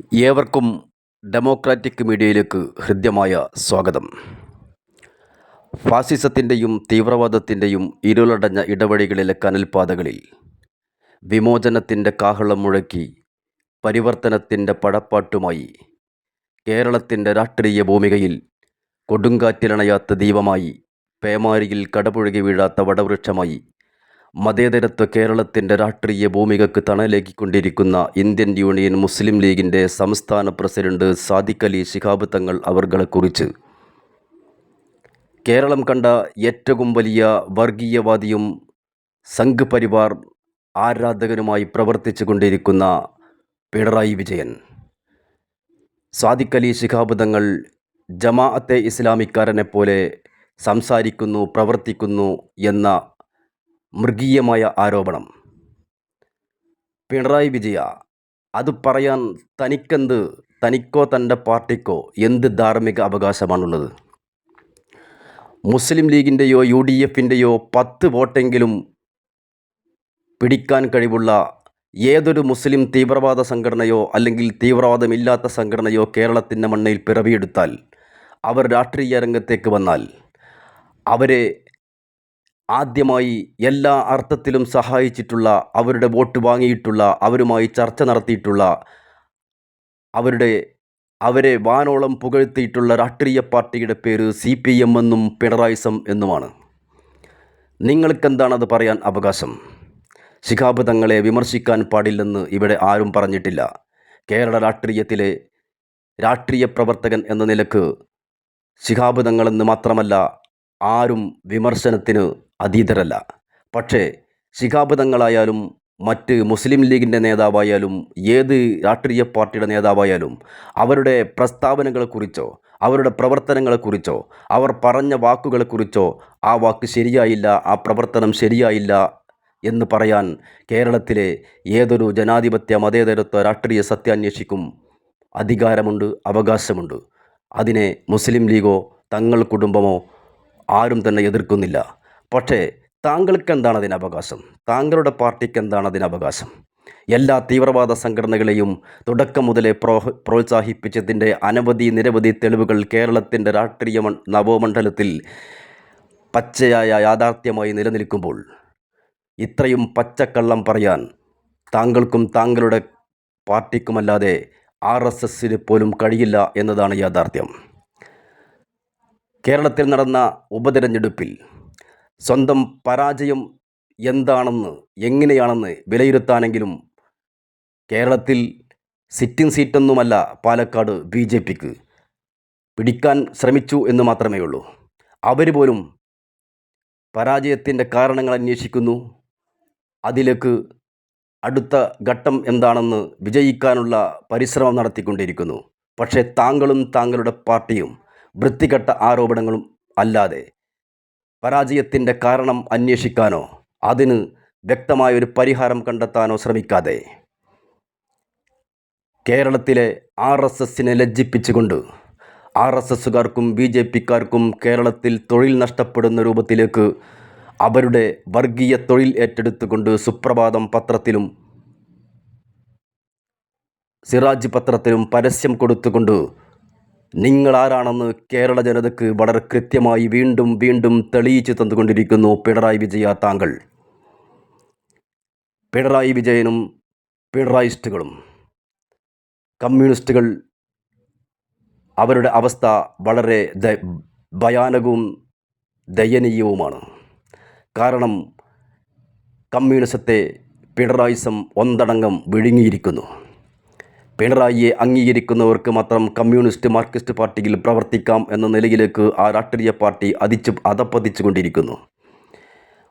ഏവർക്കും ഡെമോക്രാറ്റിക് മീഡിയയിലേക്ക് ഹൃദ്യമായ സ്വാഗതം. ഫാസിസത്തിന്റെയും തീവ്രവാദത്തിന്റെയും ഇരുളടഞ്ഞ ഇടവഴികളിലെ കനൽപാതകളിൽ വിമോചനത്തിന്റെ കാഹളം മുഴക്കി പരിവർത്തനത്തിന്റെ പടപ്പാട്ടുമായി കേരളത്തിന്റെ രാഷ്ട്രീയ ഭൂമികയിൽ കൊടുങ്കാറ്റിലണയാത്ത ദീപമായി പേമാരിയിൽ കടപുഴകി വീഴാത്ത വടവൃക്ഷമായി മതേതരത്വ കേരളത്തിന്റെ രാഷ്ട്രീയ ഭൂമികക്ക് തണലേക്കിക്കൊണ്ടിരിക്കുന്ന ഇന്ത്യൻ യൂണിയൻ മുസ്ലിം ലീഗിന്റെ സംസ്ഥാന പ്രസിഡന്റ് സാദിഖ് അലി ശിഹാബ് തങ്ങൾ അവർകളെക്കുറിച്ച്. കേരളം കണ്ട ഏറ്റവും വലിയ വർഗീയവാദിയും സംഘ് പരിവാർ ആരാധകനുമായി പ്രവർത്തിച്ചു കൊണ്ടിരിക്കുന്ന പിണറായി വിജയൻ. സാദിഖ് അലി ശിഹാബ് തങ്ങൾ ജമാഅത്തെ ഇസ്ലാമിക്കാരനെപ്പോലെ സംസാരിക്കുന്നു പ്രവർത്തിക്കുന്നു എന്ന മൃഗീയമായ ആരോപണം. പിണറായി വിജയ അത് പറയാൻ തനിക്കെന്ത് തനിക്കോ തന്റെ പാർട്ടിക്കോ എന്ത് ധാർമ്മിക അവകാശമാണുള്ളത്? മുസ്ലിം ലീഗിന്റെയോ യു ഡി എഫിന്റെയോ പത്ത് വോട്ടെങ്കിലും പിടിക്കാൻ കഴിവുള്ള ഏതൊരു മുസ്ലിം തീവ്രവാദ സംഘടനയോ അല്ലെങ്കിൽ തീവ്രവാദമില്ലാത്ത സംഘടനയോ കേരളത്തിന്റെ മണ്ണിൽ പിറവിയെടുത്താൽ അവർ രാഷ്ട്രീയ രംഗത്തേക്ക് വന്നാൽ അവരെ ആദ്യമായി എല്ലാ അർത്ഥത്തിലും സഹായിച്ചിട്ടുള്ള അവരുടെ വോട്ട് വാങ്ങിയിട്ടുള്ള അവരുമായി ചർച്ച നടത്തിയിട്ടുള്ള അവരുടെ അവരെ വാനോളം പുകഴ്ത്തിയിട്ടുള്ള രാഷ്ട്രീയ പാർട്ടിയുടെ പേര് സി പി എം എന്നും പിണറായിസം എന്നുമാണ്. നിങ്ങൾക്കെന്താണത് പറയാൻ അവകാശം? ശിഖാബ് തങ്ങളെ വിമർശിക്കാൻ പാടില്ലെന്ന് ഇവിടെ ആരും പറഞ്ഞിട്ടില്ല. കേരള രാഷ്ട്രീയത്തിലെ രാഷ്ട്രീയ പ്രവർത്തകൻ എന്ന നിലയ്ക്ക് ശിഖാബ് തങ്ങളെന്ന് മാത്രമല്ല ആരും വിമർശനത്തിന് അതീതരല്ല. പക്ഷേ ശിഖാബ് തങ്ങളായാലും മറ്റ് മുസ്ലിം ലീഗിന്റെ നേതാവായാലും ഏത് രാഷ്ട്രീയ പാർട്ടിയുടെ നേതാവായാലും അവരുടെ പ്രസ്താവനകളെക്കുറിച്ചോ അവരുടെ പ്രവർത്തനങ്ങളെക്കുറിച്ചോ അവർ പറഞ്ഞ വാക്കുകളെക്കുറിച്ചോ ആ വാക്ക് ശരിയായില്ല ആ പ്രവർത്തനം ശരിയായില്ല എന്ന് പറയാൻ കേരളത്തിലെ ഏതൊരു ജനാധിപത്യ മതേതരത്വ രാഷ്ട്രീയ സത്യാന്വേഷിക്കും അധികാരമുണ്ട് അവകാശമുണ്ട്. അതിനെ മുസ്ലിം ലീഗോ തങ്ങൾ കുടുംബമോ ആരും തന്നെ എതിർക്കുന്നില്ല. പക്ഷേ താങ്കൾക്ക് എന്താണ് അതിന് അവകാശം താങ്കളുടെ പാർട്ടിക്ക് എന്താണ് അതിന് അവകാശം എല്ലാ തീവ്രവാദ സംഘടനകളെയും തുടക്കം മുതലേ പ്രോ പ്രോത്സാഹിപ്പിച്ചതിന്റെ അനവധി നിരവധി തെളിവുകൾ കേരളത്തിന്റെ രാഷ്ട്രീയ നവോമണ്ഡലത്തിൽ പച്ചയായ യാഥാർത്ഥ്യമായി നിലനിൽക്കുമ്പോൾ ഇത്രയും പച്ചക്കള്ളം പറയാൻ താങ്കൾക്കും താങ്കളുടെ പാർട്ടിക്കുമല്ലാതെ ആർ എസ് എസിന് പോലും കഴിയില്ല എന്നതാണ് യാഥാർത്ഥ്യം. കേരളത്തിൽ നടന്ന ഉപതെരഞ്ഞെടുപ്പിൽ സ്വന്തം പരാജയം എന്താണെന്ന് എങ്ങനെയാണെന്ന് വിലയിരുത്താനെങ്കിലും കേരളത്തിൽ സിറ്റിംഗ് സീറ്റൊന്നുമല്ല പാലക്കാട് ബി ജെ പിക്ക്. പിടിക്കാൻ ശ്രമിച്ചു എന്ന് മാത്രമേ ഉള്ളൂ. അവർ പോലും പരാജയത്തിന്റെ കാരണങ്ങൾ അന്വേഷിക്കുന്നു. അതിലേക്ക് അടുത്ത ഘട്ടം എന്താണെന്ന് വിജയിക്കാനുള്ള പരിശ്രമം നടത്തിക്കൊണ്ടിരിക്കുന്നു. പക്ഷേ താങ്കളും താങ്കളുടെ പാർട്ടിയും വൃത്തികെട്ട ആരോപണങ്ങളും അല്ലാതെ പരാജയത്തിന്റെ കാരണം അന്വേഷിക്കാനോ അതിന് വ്യക്തമായൊരു പരിഹാരം കണ്ടെത്താനോ ശ്രമിക്കാതെ കേരളത്തിലെ ആർ എസ് എസിനെ ലജ്ജിപ്പിച്ചുകൊണ്ട് ആർ എസ് എസുകാർക്കും ബി ജെ പിക്കാർക്കും കേരളത്തിൽ തൊഴിൽ നഷ്ടപ്പെടുന്ന രൂപത്തിലേക്ക് അവരുടെ വർഗീയ തൊഴിൽ ഏറ്റെടുത്തുകൊണ്ട് സുപ്രഭാതം പത്രത്തിലും സിറാജ് പത്രത്തിലും പരസ്യം കൊടുത്തുകൊണ്ട് നിങ്ങളാരാണെന്ന് കേരള ജനതയ്ക്ക് വളരെ കൃത്യമായി വീണ്ടും വീണ്ടും തെളിയിച്ചു തന്നുകൊണ്ടിരിക്കുന്നു പിണറായി വിജയ താങ്കൾ. പിണറായി വിജയനും പിണറായിസ്റ്റുകളും കമ്മ്യൂണിസ്റ്റുകൾ അവരുടെ അവസ്ഥ വളരെ ഭയാനകവും ദയനീയവുമാണ്. കാരണം കമ്മ്യൂണിസത്തെ പിണറായിസം ഒന്നടങ്കം വിഴുങ്ങിയിരിക്കുന്നു. പിണറായിയെ അംഗീകരിക്കുന്നവർക്ക് മാത്രം കമ്മ്യൂണിസ്റ്റ് മാർക്സിസ്റ്റ് പാർട്ടിയിൽ പ്രവർത്തിക്കാം എന്ന നിലയിലേക്ക് ആ രാഷ്ട്രീയ പാർട്ടി അതിച്ച് അതപ്പതിച്ചു കൊണ്ടിരിക്കുന്നു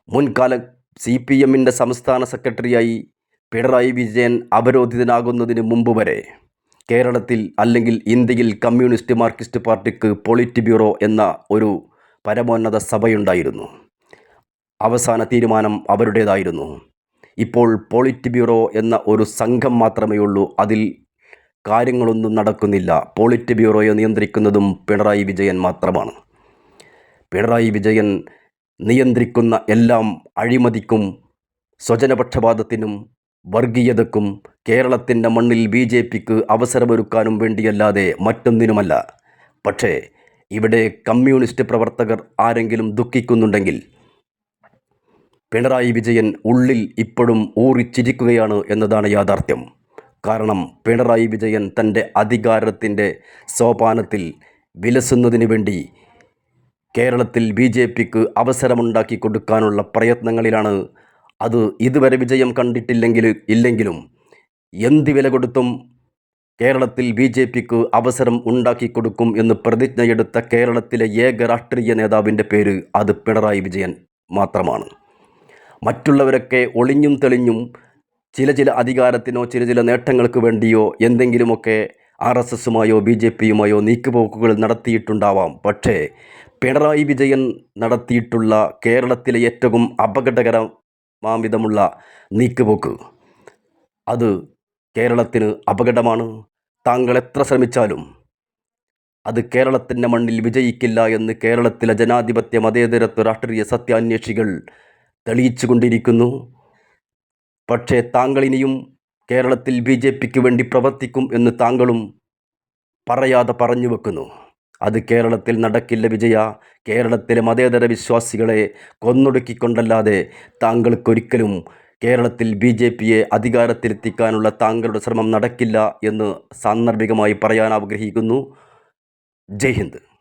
മുൻകാല സി പി എമ്മിന്റെ സംസ്ഥാന സെക്രട്ടറിയായി പിണറായി വിജയൻ അവരോധിതനാകുന്നതിന് മുമ്പ് വരെ കേരളത്തിൽ അല്ലെങ്കിൽ ഇന്ത്യയിൽ കമ്മ്യൂണിസ്റ്റ് മാർക്സിസ്റ്റ് പാർട്ടിക്ക് പൊളിറ്റ് ബ്യൂറോ എന്ന ഒരു പരമോന്നത സഭയുണ്ടായിരുന്നു. അവസാന തീരുമാനം അവരുടേതായിരുന്നു. ഇപ്പോൾ പോളിറ്റ് ബ്യൂറോ എന്ന ഒരു സംഘം മാത്രമേ ഉള്ളൂ അതിൽ കാര്യങ്ങളൊന്നും നടക്കുന്നില്ല. പോളിറ്റ് ബ്യൂറോയെ നിയന്ത്രിക്കുന്നതും പിണറായി വിജയൻ മാത്രമാണ്. പിണറായി വിജയൻ നിയന്ത്രിക്കുന്ന എല്ലാം അഴിമതിക്കും സ്വജനപക്ഷപാതത്തിനും വർഗീയതക്കും കേരളത്തിന്റെ മണ്ണിൽ ബി ജെ പിക്ക് അവസരമൊരുക്കാനും വേണ്ടിയല്ലാതെ മറ്റൊന്നിനുമല്ല. പക്ഷേ ഇവിടെ കമ്മ്യൂണിസ്റ്റ് പ്രവർത്തകർ ആരെങ്കിലും ദുഃഖിക്കുന്നുണ്ടെങ്കിൽ പിണറായി വിജയൻ ഉള്ളിൽ ഇപ്പോഴും ഊറിച്ചിരിക്കുകയാണ് എന്നതാണ് യാഥാർത്ഥ്യം. കാരണം പിണറായി വിജയൻ തന്റെ അധികാരത്തിന്റെ സോപാനത്തിൽ വിലസുന്നതിന് വേണ്ടി കേരളത്തിൽ ബി ജെ പിക്ക് അവസരമുണ്ടാക്കി കൊടുക്കാനുള്ള പ്രയത്നങ്ങളിലാണ്. അത് ഇതുവരെ വിജയം കണ്ടിട്ടില്ലെങ്കിൽ ഇല്ലെങ്കിലും എന്ത് വില കൊടുത്തും കേരളത്തിൽ ബി ജെ പിക്ക് അവസരം ഉണ്ടാക്കി കൊടുക്കും എന്ന് പ്രതിജ്ഞയെടുത്ത കേരളത്തിലെ ഏക രാഷ്ട്രീയ നേതാവിന്റെ പേര് അത് പിണറായി വിജയൻ മാത്രമാണ്. മറ്റുള്ളവരൊക്കെ ഒളിഞ്ഞും തെളിഞ്ഞും ചില ചില അധികാരത്തിനോ ചില ചില നേട്ടങ്ങൾക്ക് വേണ്ടിയോ എന്തെങ്കിലുമൊക്കെ ആർ എസ് എസുമായോ ബി ജെ പിയുമായോ നീക്കുപോക്കുകൾ നടത്തിയിട്ടുണ്ടാവാം. പക്ഷേ പിണറായി വിജയൻ നടത്തിയിട്ടുള്ള കേരളത്തിലെ ഏറ്റവും അപകടകരമാംവിധമുള്ള നീക്കുപോക്ക് അത് കേരളത്തിന് അപകടമാണ്. താങ്കൾ എത്ര ശ്രമിച്ചാലും അത് കേരളത്തിന്റെ മണ്ണിൽ വിജയിക്കില്ല എന്ന് കേരളത്തിലെ ജനാധിപത്യ മതേതരത്വ രാഷ്ട്രീയ സത്യാന്വേഷികൾ തെളിയിച്ചു കൊണ്ടിരിക്കുന്നു പക്ഷേ താങ്കൾ ഇനിയും കേരളത്തിൽ ബി ജെ പിക്ക് വേണ്ടി പ്രവർത്തിക്കും എന്ന് താങ്കളും പറയാതെ പറഞ്ഞു വെക്കുന്നു. അത് കേരളത്തിൽ നടക്കില്ല വിജയ. കേരളത്തിലെ മതേതര വിശ്വാസികളെ കൊന്നൊടുക്കിക്കൊണ്ടല്ലാതെ താങ്കൾക്കൊരിക്കലും കേരളത്തിൽ ബി ജെ പിയെ അധികാരത്തിലെത്തിക്കാനുള്ള താങ്കളുടെ ശ്രമം നടക്കില്ല എന്ന് സാന്ദർഭികമായി പറയാൻ ആഗ്രഹിക്കുന്നു. ജയ് ഹിന്ദ്.